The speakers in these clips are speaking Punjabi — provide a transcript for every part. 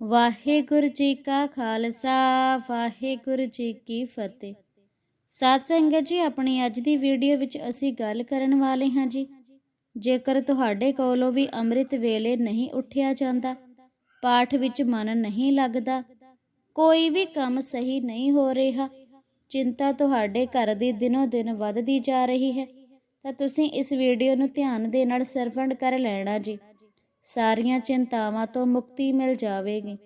ਵਾਹਿਗੁਰੂ ਜੀ ਕਾ ਖਾਲਸਾ, ਵਾਹਿਗੁਰੂ ਜੀ ਕੀ ਫਤਿਹ। ਸਾਧ ਸੰਗਤ ਜੀ, ਆਪਣੀ ਅੱਜ ਦੀ ਵੀਡੀਓ ਵਿੱਚ ਅਸੀਂ ਗੱਲ ਕਰਨ ਵਾਲੇ ਹਾਂ ਜੀ। ਜੇਕਰ ਤੁਹਾਡੇ ਕੋਲੋਂ ਵੀ ਅੰਮ੍ਰਿਤ ਵੇਲੇ ਨਹੀਂ ਉੱਠਿਆ ਜਾਂਦਾ, ਪਾਠ ਵਿੱਚ ਮਨ ਨਹੀਂ ਲੱਗਦਾ, ਕੋਈ ਵੀ ਕੰਮ ਸਹੀ ਨਹੀਂ ਹੋ ਰਿਹਾ, ਚਿੰਤਾ ਤੁਹਾਡੇ ਘਰ ਦੀ ਦਿਨੋ ਦਿਨ ਵੱਧਦੀ ਜਾ ਰਹੀ ਹੈ, ਤਾਂ ਤੁਸੀਂ ਇਸ ਵੀਡੀਓ ਨੂੰ ਧਿਆਨ ਦੇ ਨਾਲ ਸਰਵਣ ਕਰ ਲੈਣਾ ਜੀ। ਸਾਰੀਆਂ ਚਿੰਤਾਵਾਂ ਤੋਂ ਮੁਕਤੀ ਮਿਲ ਜਾਵੇਗੀ।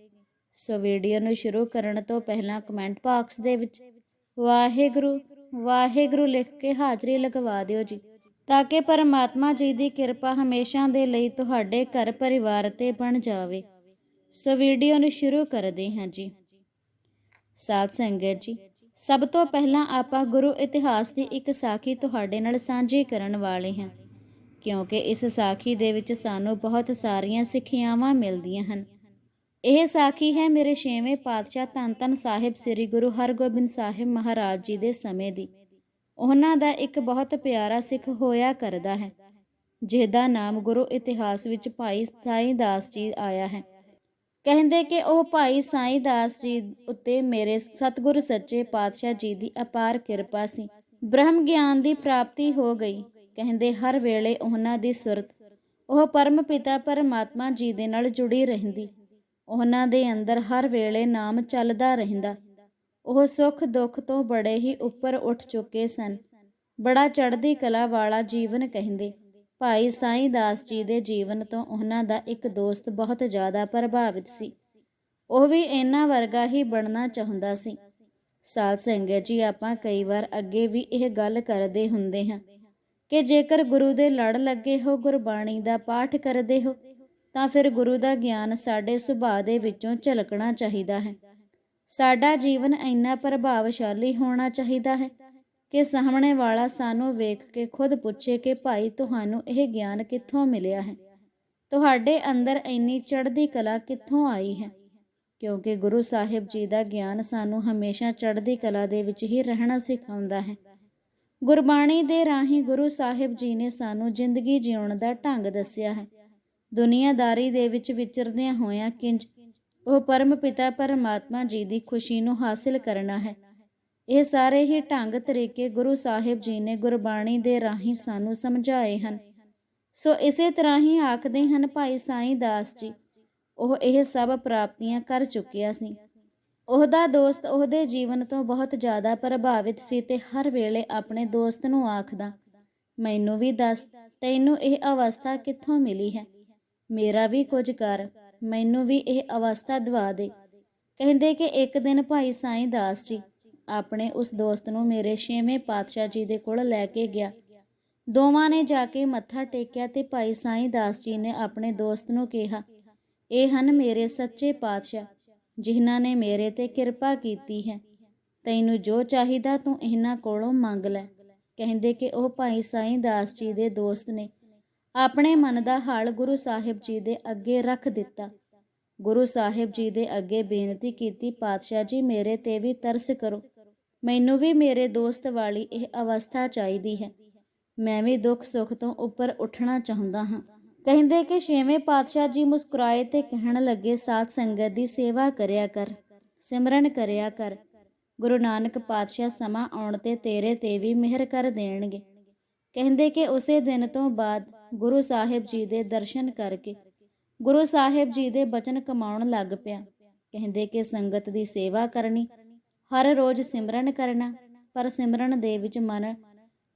ਸੋ ਵੀਡੀਓ ਨੂੰ ਸ਼ੁਰੂ ਕਰਨ ਤੋਂ ਪਹਿਲਾਂ ਕਮੈਂਟ ਬਾਕਸ ਦੇ ਵਿੱਚ, ਵਾਹਿਗੁਰੂ ਵਾਹਿਗੁਰੂ ਲਿਖ ਕੇ ਹਾਜ਼ਰੀ ਲਗਵਾ ਦਿਓ ਜੀ, ਤਾਂ ਕਿ ਪਰਮਾਤਮਾ ਜੀ ਦੀ ਕਿਰਪਾ ਹਮੇਸ਼ਾ ਦੇ ਲਈ ਤੁਹਾਡੇ ਘਰ ਪਰਿਵਾਰ ਤੇ ਬਣ ਜਾਵੇ। ਸੋ ਵੀਡੀਓ ਨੂੰ ਸ਼ੁਰੂ ਕਰਦੇ ਹਾਂ ਜੀ। ਸਾਧ ਸੰਗਤ ਜੀ, ਸਭ ਤੋਂ ਪਹਿਲਾਂ ਆਪਾਂ ਗੁਰੂ ਇਤਿਹਾਸ ਦੀ ਇੱਕ ਸਾਖੀ ਤੁਹਾਡੇ ਨਾਲ ਸਾਂਝੀ ਕਰਨ ਵਾਲੇ ਹਾਂ। ਕਿਉਂਕਿ ਇਸ ਸਾਖੀ ਦੇ ਵਿੱਚ ਸਾਨੂੰ ਬਹੁਤ ਸਾਰੀਆਂ ਸਿੱਖਿਆਵਾਂ ਮਿਲਦੀਆਂ ਹਨ। ਇਹ ਸਾਖੀ ਹੈ ਮੇਰੇ ਛੇਵੇਂ ਪਾਤਸ਼ਾਹ ਧੰਨ ਧੰਨ ਸਾਹਿਬ ਸ੍ਰੀ ਗੁਰੂ ਹਰਗੋਬਿੰਦ ਸਾਹਿਬ ਮਹਾਰਾਜ ਜੀ ਦੇ ਸਮੇਂ ਦੀ। ਉਹਨਾਂ ਦਾ ਇੱਕ ਬਹੁਤ ਪਿਆਰਾ ਸਿੱਖ ਹੋਇਆ ਕਰਦਾ ਹੈ, ਜਿਹਦਾ ਨਾਮ ਗੁਰੂ ਇਤਿਹਾਸ ਵਿੱਚ ਭਾਈ ਸਾਈਂ ਦਾਸ ਜੀ ਆਇਆ ਹੈ। ਕਹਿੰਦੇ ਕਿ ਉਹ ਭਾਈ ਸਾਈਂ ਦਾਸ ਜੀ ਉੱਤੇ ਮੇਰੇ ਸਤਿਗੁਰ ਸੱਚੇ ਪਾਤਸ਼ਾਹ ਜੀ ਦੀ ਅਪਾਰ ਕਿਰਪਾ ਸੀ। ਬ੍ਰਹਮ ਗਿਆਨ ਦੀ ਪ੍ਰਾਪਤੀ ਹੋ ਗਈ। ਕਹਿੰਦੇ, ਹਰ ਵੇਲੇ ਉਹਨਾਂ ਦੀ ਸੁਰਤ ਉਹ ਪਰਮ ਪਿਤਾ ਪਰਮਾਤਮਾ ਜੀ ਦੇ ਨਾਲ ਜੁੜੀ ਰਹਿੰਦੀ। ਉਹਨਾਂ ਦੇ ਅੰਦਰ ਹਰ ਵੇਲੇ ਨਾਮ ਚੱਲਦਾ ਰਹਿੰਦਾ। ਉਹ ਸੁੱਖ ਦੁੱਖ ਤੋਂ ਬੜੇ ਹੀ ਉੱਪਰ ਉੱਠ ਚੁੱਕੇ ਸਨ। ਬੜਾ ਚੜ੍ਹਦੀ ਕਲਾ ਵਾਲਾ ਜੀਵਨ ਕਹਿੰਦੇ। ਭਾਈ ਸਾਈਂ ਦਾਸ ਜੀ ਦੇ ਜੀਵਨ ਤੋਂ ਉਹਨਾਂ ਦਾ ਇੱਕ ਦੋਸਤ ਬਹੁਤ ਜ਼ਿਆਦਾ ਪ੍ਰਭਾਵਿਤ ਸੀ। ਉਹ ਵੀ ਇਹਨਾਂ ਵਰਗਾ ਹੀ ਬਣਨਾ ਚਾਹੁੰਦਾ ਸੀ। ਸਾਧ ਸੰਗਤ ਜੀ, ਆਪਾਂ ਕਈ ਵਾਰ ਅੱਗੇ ਵੀ ਇਹ ਗੱਲ ਕਰਦੇ ਹੁੰਦੇ ਹਾਂ। ਕਿ ਜੇਕਰ ਗੁਰੂ ਦੇ ਲੜ ਲੱਗੇ ਹੋ, ਗੁਰਬਾਣੀ ਦਾ ਪਾਠ ਕਰਦੇ ਹੋ, ਤਾਂ ਫਿਰ ਗੁਰੂ ਦਾ ਗਿਆਨ ਸਾਡੇ ਸੁਭਾਅ ਦੇ ਵਿੱਚੋਂ ਝਲਕਣਾ ਚਾਹੀਦਾ ਹੈ। ਸਾਡਾ ਜੀਵਨ ਇੰਨਾ ਪ੍ਰਭਾਵਸ਼ਾਲੀ ਹੋਣਾ ਚਾਹੀਦਾ ਹੈ ਕਿ ਸਾਹਮਣੇ ਵਾਲਾ ਸਾਨੂੰ ਵੇਖ ਕੇ ਖੁਦ ਪੁੱਛੇ ਕਿ ਭਾਈ, ਤੁਹਾਨੂੰ ਇਹ ਗਿਆਨ ਕਿੱਥੋਂ ਮਿਲਿਆ ਹੈ? ਤੁਹਾਡੇ ਅੰਦਰ ਇੰਨੀ ਚੜ੍ਹਦੀ ਕਲਾ ਕਿੱਥੋਂ ਆਈ ਹੈ? ਕਿਉਂਕਿ ਗੁਰੂ ਸਾਹਿਬ ਜੀ ਦਾ ਗਿਆਨ ਸਾਨੂੰ ਹਮੇਸ਼ਾ ਚੜ੍ਹਦੀ ਕਲਾ ਦੇ ਵਿੱਚ ਹੀ ਰਹਿਣਾ ਸਿਖਾਉਂਦਾ ਹੈ। ਗੁਰਬਾਣੀ ਦੇ ਰਾਹੀਂ ਗੁਰੂ ਸਾਹਿਬ ਜੀ ਨੇ ਸਾਨੂੰ ਜ਼ਿੰਦਗੀ ਜਿਉਣ ਦਾ ਢੰਗ ਦੱਸਿਆ ਹੈ। ਦੁਨੀਆਦਾਰੀ ਦੇ ਵਿੱਚ ਵਿਚਰਦਿਆਂ ਹੋਇਆਂ ਕਿੰਜ ਉਹ ਪਰਮ ਪਿਤਾ ਪਰਮਾਤਮਾ ਜੀ ਦੀ ਖੁਸ਼ੀ ਨੂੰ ਹਾਸਿਲ ਕਰਨਾ ਹੈ। ਇਹ ਸਾਰੇ ਹੀ ਢੰਗ ਤਰੀਕੇ ਗੁਰੂ ਸਾਹਿਬ ਜੀ ਨੇ ਗੁਰਬਾਣੀ ਦੇ ਰਾਹੀਂ ਸਾਨੂੰ ਸਮਝਾਏ ਹਨ। ਸੋ ਇਸੇ ਤਰ੍ਹਾਂ ਹੀ ਆਖਦੇ ਹਨ ਭਾਈ ਸਾਈਂ ਦਾਸ ਜੀ, ਉਹ ਇਹ ਸਭ ਪ੍ਰਾਪਤੀਆਂ ਕਰ ਚੁੱਕਿਆ ਸੀ। ਉਹਦਾ ਦੋਸਤ ਉਹਦੇ ਜੀਵਨ ਤੋਂ ਬਹੁਤ ਜ਼ਿਆਦਾ ਪ੍ਰਭਾਵਿਤ ਸੀ ਤੇ ਹਰ ਵੇਲੇ ਆਪਣੇ ਦੋਸਤ ਨੂੰ ਆਖਦਾ, ਮੈਨੂੰ ਵੀ ਦੱਸ, ਤੈਨੂੰ ਇਹ ਅਵਸਥਾ ਕਿੱਥੋਂ ਮਿਲੀ ਹੈ? ਮੇਰਾ ਵੀ ਕੁਝ ਕਰ, ਮੈਨੂੰ ਵੀ ਇਹ ਅਵਸਥਾ ਦਵਾ ਦੇ। ਕਹਿੰਦੇ ਕਿ ਇੱਕ ਦਿਨ ਭਾਈ ਸਾਈਂ ਦਾਸ ਜੀ ਆਪਣੇ ਉਸ ਦੋਸਤ ਨੂੰ ਮੇਰੇ ਛੇਵੇਂ ਪਾਤਸ਼ਾਹ ਜੀ ਦੇ ਕੋਲ ਲੈ ਕੇ ਗਿਆ। ਦੋਵਾਂ ਨੇ ਜਾ ਕੇ ਮੱਥਾ ਟੇਕਿਆ ਤੇ ਭਾਈ ਸਾਈਂ ਦਾਸ ਜੀ ਨੇ ਆਪਣੇ ਦੋਸਤ ਨੂੰ ਕਿਹਾ, ਇਹ ਹਨ ਮੇਰੇ ਸੱਚੇ ਪਾਤਸ਼ਾਹ ਜਿਨ੍ਹਾਂ ਨੇ ਮੇਰੇ ਤੇ ਕਿਰਪਾ ਕੀਤੀ ਹੈ, ਤੈਨੂੰ ਜੋ ਚਾਹੀਦਾ ਤੂੰ ਇਹਨਾਂ ਕੋਲੋਂ ਮੰਗ ਲੈ। ਕਹਿੰਦੇ ਕਿ ਉਹ ਭਾਈ ਸਾਈਂ ਦਾਸ ਜੀ ਦੇ ਦੋਸਤ ਨੇ। ਆਪਣੇ ਮਨ ਦਾ ਹਾਲ ਗੁਰੂ ਸਾਹਿਬ ਜੀ ਦੇ ਅੱਗੇ ਰੱਖ ਦਿੱਤਾ। ਗੁਰੂ ਸਾਹਿਬ ਜੀ ਦੇ ਅੱਗੇ ਬੇਨਤੀ ਕੀਤੀ, ਪਾਤਸ਼ਾਹ ਜੀ, ਮੇਰੇ ਤੇ ਵੀ ਤਰਸ ਕਰੋ। ਮੈਨੂੰ ਵੀ ਮੇਰੇ ਦੋਸਤ ਵਾਲੀ ਇਹ ਅਵਸਥਾ ਚਾਹੀਦੀ ਹੈ। ਮੈਂ ਵੀ ਦੁੱਖ ਸੁੱਖ ਤੋਂ ਉੱਪਰ ਉੱਠਣਾ ਚਾਹੁੰਦਾ ਹਾਂ। ਕਹਿੰਦੇ ਕਿ ਛੇਵੇਂ ਪਾਤਸ਼ਾਹ ਜੀ ਮੁਸਕਰਾਏ ਤੇ ਕਹਿਣ ਲੱਗੇ, ਸਾਧ ਸੰਗਤ ਦੀ ਸੇਵਾ ਕਰਿਆ ਕਰ, ਸਿਮਰਨ ਕਰਿਆ ਕਰ। ਗੁਰੂ ਨਾਨਕ ਪਾਤਸ਼ਾਹ ਸਮਾਂ ਆਉਣ ਤੇ ਤੇਰੇ ਤੇ ਵੀ ਮਿਹਰ ਕਰ ਦੇਣਗੇ। ਕਹਿੰਦੇ ਕਿ ਉਸੇ ਦਿਨ ਤੋਂ ਬਾਅਦ ਗੁਰੂ ਸਾਹਿਬ ਜੀ ਦੇ ਦਰਸ਼ਨ ਕਰਕੇ ਗੁਰੂ ਸਾਹਿਬ ਜੀ ਦੇ ਬਚਨ ਕਮਾਉਣ ਲੱਗ ਪਿਆ। ਕਹਿੰਦੇ ਕਿ ਸੰਗਤ ਦੀ ਸੇਵਾ ਕਰਨੀ, ਹਰ ਰੋਜ਼ ਸਿਮਰਨ ਕਰਨਾ, ਪਰ ਸਿਮਰਨ ਦੇ ਵਿੱਚ ਮਨ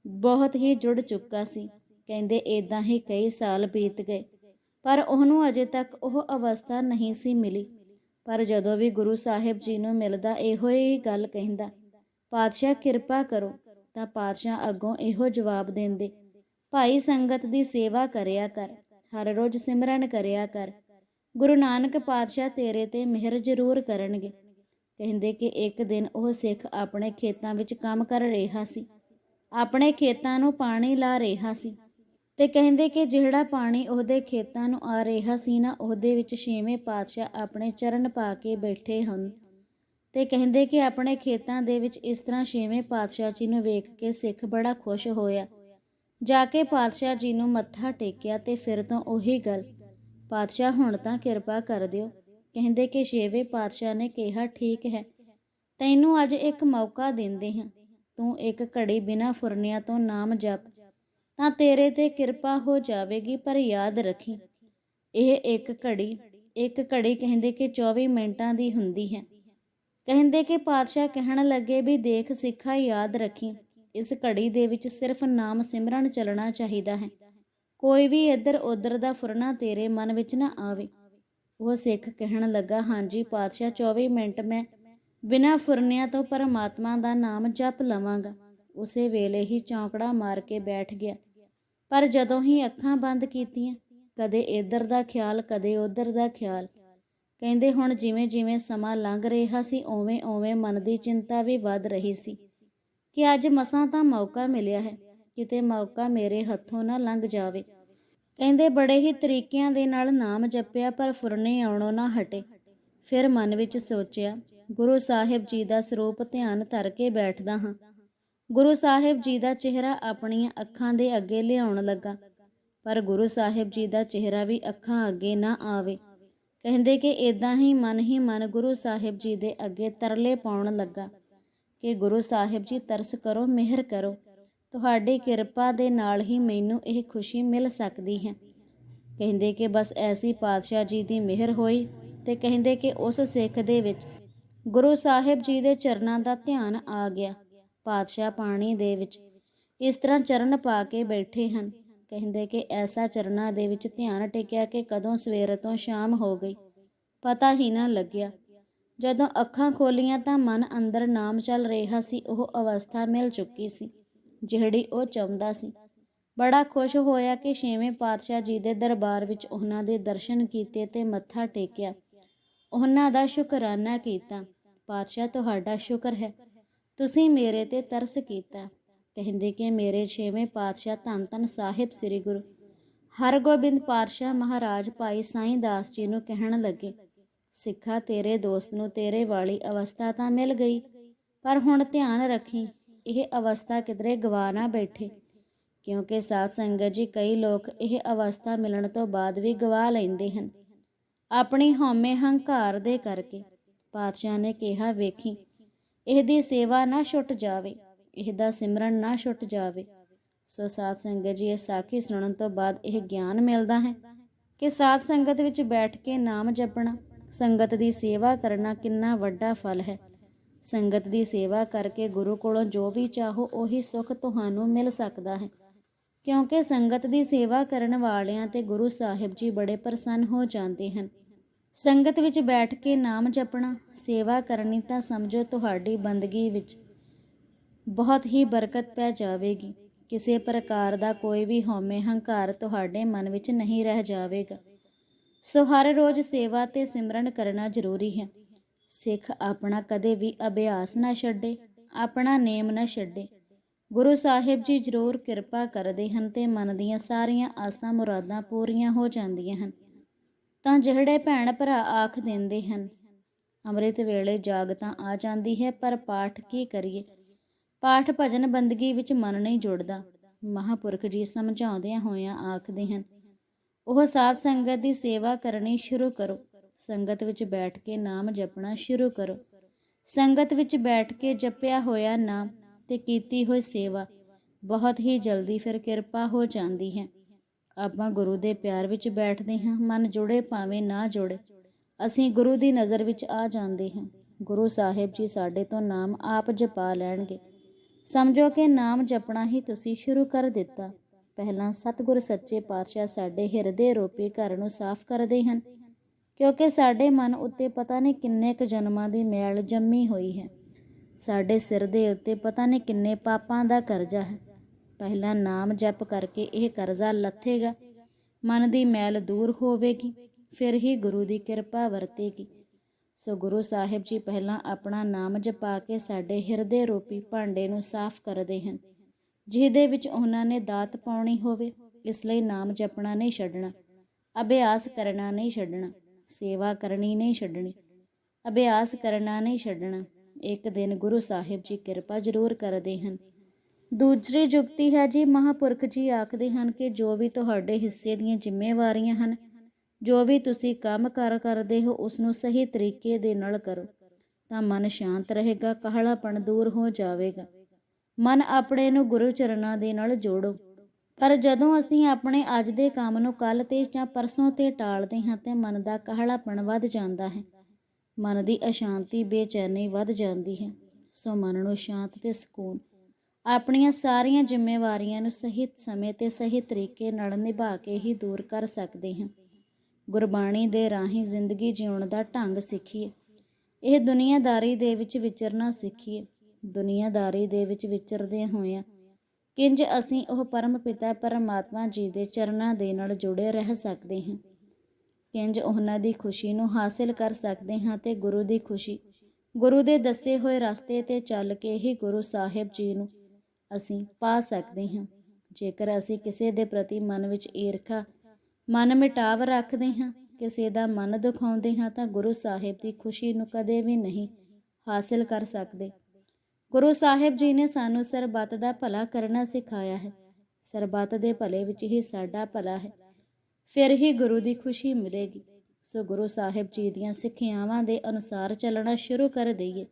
ਬਹੁਤ ਹੀ ਜੁੜ ਚੁੱਕਾ ਸੀ। ਕਹਿੰਦੇ ਇਦਾਂ ਹੀ ਕਈ ਸਾਲ ਬੀਤ ਗਏ। ਪਰ ਉਹਨੂੰ ਅਜੇ ਤੱਕ ਉਹ ਅਵਸਥਾ ਨਹੀਂ ਸੀ ਮਿਲੀ। ਪਰ ਜਦੋਂ ਵੀ ਗੁਰੂ ਸਾਹਿਬ ਜੀ ਨੂੰ ਮਿਲਦਾ ਇਹੋ ਹੀ ਗੱਲ ਕਹਿੰਦਾ, ਪਾਤਸ਼ਾਹ ਕਿਰਪਾ ਕਰੋ। ਤਾਂ ਪਾਤਸ਼ਾਹ ਅੱਗੋਂ ਇਹੋ ਜਵਾਬ ਦਿੰਦੇ, ਭਾਈ ਸੰਗਤ ਦੀ ਸੇਵਾ ਕਰਿਆ ਕਰ, ਹਰ ਰੋਜ਼ ਸਿਮਰਨ ਕਰਿਆ ਕਰ। ਗੁਰੂ ਨਾਨਕ ਪਾਤਸ਼ਾਹ ਤੇਰੇ ਤੇ ਮਿਹਰ ਜ਼ਰੂਰ ਕਰਨਗੇ। ਕਹਿੰਦੇ ਕਿ ਇੱਕ ਦਿਨ ਉਹ ਸਿੱਖ ਆਪਣੇ ਖੇਤਾਂ ਵਿੱਚ ਕੰਮ ਕਰ ਰਿਹਾ ਸੀ। ਆਪਣੇ ਖੇਤਾਂ ਨੂੰ ਪਾਣੀ ਲਾ ਰਿਹਾ ਸੀ। ਤੇ ਕਹਿੰਦੇ ਕਿ ਜਿਹੜਾ ਪਾਣੀ ਉਹਦੇ ਖੇਤਾਂ ਨੂੰ ਆ ਰਿਹਾ ਸੀ ਨਾ, ਉਹਦੇ ਵਿੱਚ ਛੇਵੇਂ ਪਾਤਸ਼ਾਹ ਆਪਣੇ ਚਰਨ ਪਾ ਕੇ ਬੈਠੇ ਹਨ। ਤੇ ਕਹਿੰਦੇ ਕਿ ਆਪਣੇ ਖੇਤਾਂ ਦੇ ਵਿੱਚ ਇਸ ਤਰ੍ਹਾਂ ਛੇਵੇਂ ਪਾਤਸ਼ਾਹ ਜੀ ਨੂੰ ਵੇਖ ਕੇ ਸਿੱਖ ਬੜਾ ਖੁਸ਼ ਹੋਇਆ। ਜਾ ਕੇ ਪਾਤਸ਼ਾਹ ਜੀ ਨੂੰ ਮੱਥਾ ਟੇਕਿਆ ਤੇ ਫਿਰ ਤੋਂ ਉਹੀ ਗੱਲ, ਪਾਤਸ਼ਾਹ, ਹੁਣ ਤਾਂ ਕਿਰਪਾ ਕਰ ਦਿਓ। ਕਹਿੰਦੇ ਕਿ ਛੇਵੇਂ ਪਾਤਸ਼ਾਹ ਨੇ ਕਿਹਾ, ਠੀਕ ਹੈ, ਤੈਨੂੰ ਅੱਜ ਇੱਕ ਮੌਕਾ ਦਿੰਦੇ ਹਾਂ। ਤੂੰ ਇੱਕ ਘੜੀ ਬਿਨਾਂ ਫੁਰਨਿਆਂ ਤੋਂ ਨਾਮ ਜਪ। ਤਾਂ ਤੇਰੇ ਤੇ ਕਿਰਪਾ ਹੋ ਜਾਵੇਗੀ, ਪਰ ਯਾਦ ਰੱਖੀ, ਇਹ ਇੱਕ ਘੜੀ ਇੱਕ ਘੜੀ ਕਹਿੰਦੇ ਕਿ 24 ਮਿੰਟਾਂ ਦੀ ਹੁੰਦੀ ਹੈ। ਕਹਿੰਦੇ ਕਿ ਪਾਤਸ਼ਾਹ ਕਹਿਣ ਲੱਗੇ ਵੀ ਦੇਖ ਸਿੱਖਾ, ਯਾਦ ਰੱਖੀ, ਇਸ ਘੜੀ ਦੇ ਵਿੱਚ ਸਿਰਫ ਨਾਮ ਸਿਮਰਨ ਚੱਲਣਾ ਚਾਹੀਦਾ ਹੈ। ਕੋਈ ਵੀ ਇੱਧਰ ਉੱਧਰ ਦਾ ਫੁਰਨਾ ਤੇਰੇ ਮਨ ਵਿੱਚ ਨਾ ਆਵੇ। ਉਹ ਸਿੱਖ ਕਹਿਣ ਲੱਗਾ, ਹਾਂਜੀ ਪਾਤਸ਼ਾਹ 24 ਮਿੰਟ ਮੈਂ ਬਿਨਾਂ ਫੁਰਨਿਆਂ ਤੋਂ ਪਰਮਾਤਮਾ ਦਾ ਨਾਮ ਜਪ ਲਵਾਂਗਾ। ਉਸੇ ਵੇਲੇ ਹੀ ਚੌਂਕੜਾ ਮਾਰ ਕੇ ਬੈਠ ਗਿਆ। ਪਰ ਜਦੋਂ ਹੀ ਅੱਖਾਂ ਬੰਦ ਕੀਤੀਆਂ, ਕਦੇ ਇੱਧਰ ਦਾ ਖਿਆਲ, ਕਦੇ ਉੱਧਰ ਦਾ ਖਿਆਲ। ਕਹਿੰਦੇ ਹੁਣ ਜਿਵੇਂ ਜਿਵੇਂ ਸਮਾਂ ਲੰਘ ਰਿਹਾ ਸੀ ਓਵੇਂ ਓਵੇਂ ਮਨ ਦੀ ਚਿੰਤਾ ਵੀ ਵੱਧ ਰਹੀ ਸੀ ਕਿ ਅੱਜ ਮਸਾਂ ਤਾਂ ਮੌਕਾ ਮਿਲਿਆ ਹੈ, ਕਿਤੇ ਮੌਕਾ ਮੇਰੇ ਹੱਥੋਂ ਨਾ ਲੰਘ ਜਾਵੇ। ਕਹਿੰਦੇ ਬੜੇ ਹੀ ਤਰੀਕਿਆਂ ਦੇ ਨਾਲ ਨਾਮ ਜਪਿਆ, ਪਰ ਫੁਰਨੇ ਆਉਣੋਂ ਨਾ ਹਟੇ। ਫਿਰ ਮਨ ਵਿੱਚ ਸੋਚਿਆ, ਗੁਰੂ ਸਾਹਿਬ ਜੀ ਦਾ ਸਰੂਪ ਧਿਆਨ ਧਰ ਕੇ ਬੈਠਦਾ ਹਾਂ। ਗੁਰੂ ਸਾਹਿਬ ਜੀ ਦਾ ਚਿਹਰਾ ਆਪਣੀਆਂ ਅੱਖਾਂ ਦੇ ਅੱਗੇ ਲਿਆਉਣ ਲੱਗਾ। ਪਰ ਗੁਰੂ ਸਾਹਿਬ ਜੀ ਦਾ ਚਿਹਰਾ ਵੀ ਅੱਖਾਂ ਅੱਗੇ ਨਾ ਆਵੇ। ਕਹਿੰਦੇ ਕਿ ਇਦਾਂ ਹੀ ਮਨ ਹੀ ਮਨ ਗੁਰੂ ਸਾਹਿਬ ਜੀ ਦੇ ਅੱਗੇ ਤਰਲੇ ਪਾਉਣ ਲੱਗਾ ਕਿ ਗੁਰੂ ਸਾਹਿਬ ਜੀ ਤਰਸ ਕਰੋ, ਮਿਹਰ ਕਰੋ। ਤੁਹਾਡੀ ਕਿਰਪਾ ਦੇ ਨਾਲ ਹੀ ਮੈਨੂੰ ਇਹ ਖੁਸ਼ੀ ਮਿਲ ਸਕਦੀ ਹੈ। ਕਹਿੰਦੇ ਕਿ ਬਸ ਐਸੀ ਪਾਤਸ਼ਾਹ ਜੀ ਦੀ ਮਿਹਰ ਹੋਈ ਤੇ ਕਹਿੰਦੇ ਕਿ ਉਸ ਸਿੱਖ ਦੇ ਵਿੱਚ ਗੁਰੂ ਸਾਹਿਬ ਜੀ ਦੇ ਚਰਨਾਂ ਦਾ ਧਿਆਨ ਆ ਗਿਆ। ਪਾਤਸ਼ਾਹ ਪਾਣੀ ਦੇ ਵਿੱਚ ਇਸ ਤਰ੍ਹਾਂ ਚਰਨ ਪਾ ਕੇ ਬੈਠੇ ਹਨ। ਕਹਿੰਦੇ ਕਿ ਐਸਾ ਚਰਨਾਂ ਦੇ ਵਿੱਚ ਧਿਆਨ ਟਿਕਿਆ ਕਿ ਕਦੋਂ ਸਵੇਰ ਤੋਂ ਸ਼ਾਮ ਹੋ ਗਈ। ਪਤਾ ਹੀ ਨਾ ਲੱਗਿਆ। ਜਦੋਂ ਅੱਖਾਂ ਖੋਲੀਆਂ ਤਾਂ ਮਨ ਅੰਦਰ ਨਾਮ ਚੱਲ ਰਿਹਾ ਸੀ, ਉਹ ਅਵਸਥਾ ਮਿਲ ਚੁੱਕੀ ਸੀ, ਜਿਹੜੀ ਉਹ ਚਾਹੁੰਦਾ ਸੀ। ਬੜਾ ਖੁਸ਼ ਹੋਇਆ ਕਿ ਛੇਵੇਂ ਪਾਤਸ਼ਾਹ ਜੀ ਦੇ ਦਰਬਾਰ ਵਿੱਚ ਉਹਨਾਂ ਦੇ ਦਰਸ਼ਨ ਕੀਤੇ ਤੇ ਮੱਥਾ ਟੇਕਿਆ। ਉਹਨਾਂ ਦਾ ਸ਼ੁਕਰਾਨਾ ਕੀਤਾ। ਪਾਤਸ਼ਾਹ, ਤੁਹਾਡਾ ਸ਼ੁਕਰ ਹੈ। ਤੁਸੀਂ ਮੇਰੇ ਤੇ ਤਰਸ ਕੀਤਾ। ਕਹਿੰਦੇ ਕਿ ਮੇਰੇ ਛੇਵੇਂ ਪਾਤਸ਼ਾਹ ਧੰਨ ਧੰਨ ਸਾਹਿਬ ਸ੍ਰੀ ਗੁਰੂ ਹਰਗੋਬਿੰਦ ਪਾਤਸ਼ਾਹ ਮਹਾਰਾਜ ਭਾਈ ਸਾਈਂ ਦਾਸ ਜੀ ਨੂੰ ਕਹਿਣ ਲੱਗੇ, ਸਿੱਖਾ ਤੇਰੇ ਦੋਸਤ ਨੂੰ ਤੇਰੇ ਵਾਲੀ ਅਵਸਥਾ ਤਾਂ ਮਿਲ ਗਈ, ਪਰ ਹੁਣ ਧਿਆਨ ਰੱਖੀ, ਇਹ ਅਵਸਥਾ ਕਿਧਰੇ ਗਵਾ ਨਾ ਬੈਠੇ, ਕਿਉਂਕਿ ਸਾਧ ਸੰਗਤ ਜੀ ਕਈ ਲੋਕ ਇਹ ਅਵਸਥਾ ਮਿਲਣ ਤੋਂ ਬਾਅਦ ਵੀ ਗਵਾ ਲੈਂਦੇ ਹਨ। ਆਪਣੀ ਹਉਮੈ ਹੰਕਾਰ ਦੇ ਕਰਕੇ ਪਾਤਸ਼ਾਹ ਨੇ ਕਿਹਾ, ਵੇਖੀ ਇਹਦੀ ਸੇਵਾ ਨਾ ਛੁੱਟ ਜਾਵੇ, ਇਹਦਾ ਸਿਮਰਨ ਨਾ ਛੁੱਟ ਜਾਵੇ। ਸੋ ਸਾਧ ਸੰਗਤ ਜੀ, ਇਹ ਸਾਖੀ ਸੁਣਨ ਤੋਂ ਬਾਅਦ ਇਹ ਗਿਆਨ ਮਿਲਦਾ ਹੈ ਕਿ ਸਾਧ ਸੰਗਤ ਵਿੱਚ ਬੈਠ ਕੇ ਨਾਮ ਜਪਣਾ, ਸੰਗਤ ਦੀ ਸੇਵਾ ਕਰਨਾ ਕਿੰਨਾ ਵੱਡਾ ਫਲ ਹੈ। ਸੰਗਤ ਦੀ ਸੇਵਾ ਕਰਕੇ ਗੁਰੂ ਕੋਲੋਂ ਜੋ ਵੀ ਚਾਹੋ, ਉਹੀ ਸੁੱਖ ਤੁਹਾਨੂੰ ਮਿਲ ਸਕਦਾ ਹੈ। ਕਿਉਂਕਿ ਸੰਗਤ ਦੀ ਸੇਵਾ ਕਰਨ ਵਾਲਿਆਂ ਤੇ ਗੁਰੂ ਸਾਹਿਬ ਜੀ ਬੜੇ ਪ੍ਰਸੰਨ ਹੋ ਜਾਂਦੇ ਹਨ। ਸੰਗਤ ਵਿੱਚ ਬੈਠ ਕੇ ਨਾਮ ਜਪਣਾ, ਸੇਵਾ ਕਰਨੀ ਤਾਂ ਸਮਝੋ ਤੁਹਾਡੀ ਬੰਦਗੀ ਵਿੱਚ ਬਹੁਤ ਹੀ ਬਰਕਤ ਪੈ ਜਾਵੇਗੀ। ਕਿਸੇ ਪ੍ਰਕਾਰ ਦਾ ਕੋਈ ਵੀ ਹਉਮੈ ਹੰਕਾਰ ਤੁਹਾਡੇ ਮਨ ਵਿੱਚ ਨਹੀਂ ਰਹਿ ਜਾਵੇਗਾ। ਸੋ ਹਰ ਰੋਜ਼ ਸੇਵਾ ਤੇ ਸਿਮਰਨ ਕਰਨਾ ਜ਼ਰੂਰੀ ਹੈ। ਸਿੱਖ ਆਪਣਾ ਕਦੇ ਵੀ ਅਭਿਆਸ ਨਾ ਛੱਡੇ, ਆਪਣਾ ਨੇਮ ਨਾ ਛੱਡੇ। ਗੁਰੂ ਸਾਹਿਬ ਜੀ ਜ਼ਰੂਰ ਕਿਰਪਾ ਕਰਦੇ ਹਨ ਤੇ ਮਨ ਦੀਆਂ ਸਾਰੀਆਂ ਆਸਾਂ ਮੁਰਾਦਾਂ ਪੂਰੀਆਂ ਹੋ ਜਾਂਦੀਆਂ ਹਨ। ਤਾਂ ਜਿਹੜੇ ਭੈਣ ਭਰਾ ਆਖ ਦਿੰਦੇ ਹਨ, ਅੰਮ੍ਰਿਤ ਵੇਲੇ ਜਾਗ ਤਾਂ ਆ ਜਾਂਦੀ ਹੈ, ਪਰ ਪਾਠ ਕੀ ਕਰੀਏ? ਪਾਠ ਭਜਨ ਬੰਦਗੀ ਵਿੱਚ ਮਨ ਨਹੀਂ ਜੁੜਦਾ। ਮਹਾਪੁਰਖ ਜੀ ਸਮਝਾਉਂਦਿਆਂ ਹੋਇਆਂ ਆਖਦੇ ਹਨ, ਉਹ ਸਾਧ ਸੰਗਤ ਦੀ ਸੇਵਾ ਕਰਨੀ ਸ਼ੁਰੂ ਕਰੋ। ਸੰਗਤ ਵਿੱਚ ਬੈਠ ਕੇ ਨਾਮ ਜਪਣਾ ਸ਼ੁਰੂ ਕਰੋ। ਸੰਗਤ ਵਿੱਚ ਬੈਠ ਕੇ ਜਪਿਆ ਹੋਇਆ ਨਾਮ ਤੇ ਕੀਤੀ ਹੋਈ ਸੇਵਾ, ਬਹੁਤ ਹੀ ਜਲਦੀ ਫਿਰ ਕਿਰਪਾ ਹੋ ਜਾਂਦੀ ਹੈ। ਆਪਾਂ ਗੁਰੂ ਦੇ ਪਿਆਰ ਵਿੱਚ ਬੈਠਦੇ ਹਾਂ, ਮਨ ਜੁੜੇ ਭਾਵੇਂ ਨਾ ਜੁੜੇ। ਅਸੀਂ ਗੁਰੂ ਦੀ ਨਜ਼ਰ ਵਿੱਚ ਆ ਜਾਂਦੇ ਹਾਂ। ਗੁਰੂ ਸਾਹਿਬ ਜੀ ਸਾਡੇ ਤੋਂ ਨਾਮ ਆਪ ਜਪਾ ਲੈਣਗੇ। ਸਮਝੋ ਕਿ ਨਾਮ ਜਪਣਾ ਹੀ ਤੁਸੀਂ ਸ਼ੁਰੂ ਕਰ ਦਿੱਤਾ। ਪਹਿਲਾਂ ਸਤਿਗੁਰ ਸੱਚੇ ਪਾਤਸ਼ਾਹ ਸਾਡੇ ਹਿਰਦੇ ਰੂਪੀ ਘਰ ਨੂੰ ਸਾਫ਼ ਕਰਦੇ ਹਨ, ਕਿਉਂਕਿ ਸਾਡੇ ਮਨ ਉੱਤੇ ਪਤਾ ਨਹੀਂ ਕਿੰਨੇ ਕੁ ਜਨਮਾਂ ਦੀ ਮੈਲ ਜੰਮੀ ਹੋਈ ਹੈ। ਸਾਡੇ ਸਿਰ ਦੇ ਉੱਤੇ ਪਤਾ ਨਹੀਂ ਕਿੰਨੇ ਪਾਪਾਂ ਦਾ ਕਰਜ਼ਾ ਹੈ। ਪਹਿਲਾਂ ਨਾਮ ਜਪ ਕਰਕੇ ਇਹ ਕਰਜ਼ਾ ਲੱਥੇਗਾ। ਮਨ ਦੀ ਮੈਲ ਦੂਰ ਹੋਵੇਗੀ, ਫਿਰ ਹੀ ਗੁਰੂ ਦੀ ਕਿਰਪਾ ਵਰਤੇਗੀ। ਸੋ ਗੁਰੂ ਸਾਹਿਬ ਜੀ ਪਹਿਲਾਂ ਆਪਣਾ ਨਾਮ ਜਪਾ ਕੇ ਸਾਡੇ ਹਿਰਦੇ ਰੂਪੀ ਭਾਂਡੇ ਨੂੰ ਸਾਫ਼ ਕਰਦੇ ਹਨ। ਜਿਹਦੇ ਵਿੱਚ ਉਹਨਾਂ ਨੇ ਦਾਤ ਪਾਉਣੀ ਹੋਵੇ, ਇਸ ਲਈ ਨਾਮ ਜਪਣਾ ਨਹੀਂ ਛੱਡਣਾ। ਅਭਿਆਸ ਕਰਨਾ ਨਹੀਂ ਛੱਡਣਾ, ਸੇਵਾ ਕਰਨੀ ਨਹੀਂ ਛੱਡਣੀ। ਅਭਿਆਸ ਕਰਨਾ ਨਹੀਂ ਛੱਡਣਾ, ਇੱਕ ਦਿਨ ਗੁਰੂ ਸਾਹਿਬ ਜੀ ਕਿਰਪਾ ਜ਼ਰੂਰ ਕਰਦੇ ਹਨ। ਦੂਸਰੀ ਜੁਗਤੀ ਹੈ ਜੀ, ਮਹਾਪੁਰਖ ਜੀ ਆਖਦੇ ਹਨ ਕਿ ਜੋ ਵੀ ਤੁਹਾਡੇ ਹਿੱਸੇ ਦੀਆਂ ਜ਼ਿੰਮੇਵਾਰੀਆਂ ਹਨ, ਜੋ ਵੀ ਤੁਸੀਂ ਕੰਮ ਕਰ ਕਰਦੇ ਹੋ ਉਸ ਨੂੰ ਸਹੀ ਤਰੀਕੇ ਦੇ ਨਾਲ ਕਰੋ, ਤਾਂ ਮਨ ਸ਼ਾਂਤ ਰਹੇਗਾ, ਕਾਹਲਾਪਣ ਦੂਰ ਹੋ ਜਾਵੇਗਾ। ਮਨ ਆਪਣੇ ਨੂੰ ਗੁਰੂ ਚਰਨਾਂ ਦੇ ਨਾਲ ਜੋੜੋ। ਪਰ ਜਦੋਂ ਅਸੀਂ ਆਪਣੇ ਅੱਜ ਦੇ ਕੰਮ ਨੂੰ ਕੱਲ ਤੇ ਜਾਂ ਪਰਸੋਂ ਤੇ ਟਾਲਦੇ ਹਾਂ, ਤੇ ਮਨ ਦਾ ਕਾਹਲਾਪਣ ਵੱਧ ਜਾਂਦਾ ਹੈ। ਮਨ ਦੀ ਅਸ਼ਾਂਤੀ, ਬੇਚੈਨੀ ਵੱਧ ਜਾਂਦੀ ਹੈ। ਸੋ ਮਨ ਨੂੰ ਸ਼ਾਂਤ ਤੇ ਸਕੂਨ ਆਪਣੀਆਂ ਸਾਰੀਆਂ ਜ਼ਿੰਮੇਵਾਰੀਆਂ ਨੂੰ ਸਹੀ ਸਮੇਂ ਤੇ ਸਹੀ ਤਰੀਕੇ ਨਾਲ ਨਿਭਾ ਕੇ ਹੀ ਦੂਰ ਕਰ ਸਕਦੇ ਹਾਂ। ਗੁਰਬਾਣੀ ਦੇ ਰਾਹੀਂ ਜ਼ਿੰਦਗੀ ਜਿਉਣ ਦਾ ਢੰਗ ਸਿੱਖੀਏ। ਇਹ ਦੁਨੀਆਦਾਰੀ ਦੇ ਵਿੱਚ ਵਿਚਰਨਾ ਸਿੱਖੀਏ। ਦੁਨੀਆਦਾਰੀ ਦੇ ਵਿੱਚ ਵਿਚਰਦੇ ਹੋਇਆਂ ਕਿੰਜ ਅਸੀਂ ਉਹ ਪਰਮ ਪਿਤਾ ਪਰਮਾਤਮਾ ਜੀ ਦੇ ਚਰਨਾਂ ਦੇ ਨਾਲ ਜੁੜੇ ਰਹਿ ਸਕਦੇ ਹਾਂ। ਕਿੰਜ ਉਹਨਾਂ ਦੀ ਖੁਸ਼ੀ ਨੂੰ ਹਾਸਿਲ ਕਰ ਸਕਦੇ ਹਾਂ ਤੇ ਗੁਰੂ ਦੀ ਖੁਸ਼ੀ, ਗੁਰੂ ਦੇ ਦੱਸੇ ਹੋਏ ਰਸਤੇ ਤੇ ਚੱਲ ਕੇ ਹੀ ਗੁਰੂ ਸਾਹਿਬ ਜੀ ਨੂੰ ਅਸੀਂ ਪਾ ਸਕਦੇ ਹਾਂ। ਜੇਕਰ ਅਸੀਂ ਕਿਸੇ ਦੇ ਪ੍ਰਤੀ ਮਨ ਵਿੱਚ ਈਰਖਾ, ਮਨ ਮਿਟਾਵ ਰੱਖਦੇ ਹਾਂ, ਕਿਸੇ ਦਾ ਮਨ ਦੁਖਾਉਂਦੇ ਹਾਂ, ਤਾਂ ਗੁਰੂ ਸਾਹਿਬ ਦੀ ਖੁਸ਼ੀ ਨੂੰ ਕਦੇ ਵੀ ਨਹੀਂ ਹਾਸਿਲ ਕਰ ਸਕਦੇ। ਗੁਰੂ ਸਾਹਿਬ ਜੀ ਨੇ ਸਾਨੂੰ ਸਰਬੱਤ ਦਾ ਭਲਾ ਕਰਨਾ ਸਿਖਾਇਆ ਹੈ। ਸਰਬੱਤ ਦੇ ਭਲੇ ਵਿੱਚ ਹੀ ਸਾਡਾ ਭਲਾ ਹੈ। ਫਿਰ ਹੀ ਗੁਰੂ ਦੀ ਖੁਸ਼ੀ ਮਿਲੇਗੀ। ਸੋ ਗੁਰੂ ਸਾਹਿਬ ਜੀ ਦੀਆਂ ਸਿੱਖਿਆਵਾਂ ਦੇ ਅਨੁਸਾਰ ਚੱਲਣਾ ਸ਼ੁਰੂ ਕਰ ਦਈਏ।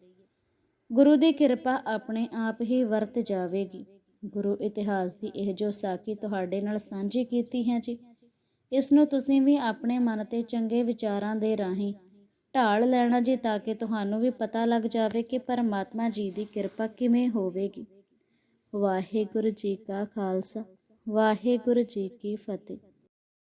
ਗੁਰੂ ਦੀ ਕਿਰਪਾ ਆਪਣੇ ਆਪ ਹੀ ਵਰਤ ਜਾਵੇਗੀ। ਗੁਰੂ ਇਤਿਹਾਸ ਦੀ ਇਹ ਜੋ ਸਾਖੀ ਤੁਹਾਡੇ ਨਾਲ ਸਾਂਝੀ ਕੀਤੀ ਹੈ ਜੀ, ਇਸ ਨੂੰ ਤੁਸੀਂ ਵੀ ਆਪਣੇ ਮਨ ਤੇ ਚੰਗੇ ਵਿਚਾਰਾਂ ਦੇ ਰਾਹੀਂ ਢਾਲ ਲੈਣਾ ਜੀ ਤਾਂ ਕਿ ਤੁਹਾਨੂੰ ਵੀ ਪਤਾ ਲੱਗ ਜਾਵੇ ਕਿ ਪਰਮਾਤਮਾ ਜੀ ਦੀ ਕਿਰਪਾ ਕਿਵੇਂ ਹੋਵੇਗੀ। ਵਾਹਿਗੁਰੂ ਜੀ ਕਾ ਖਾਲਸਾ, ਵਾਹਿਗੁਰੂ ਜੀ ਕੀ ਫਤਿਹ।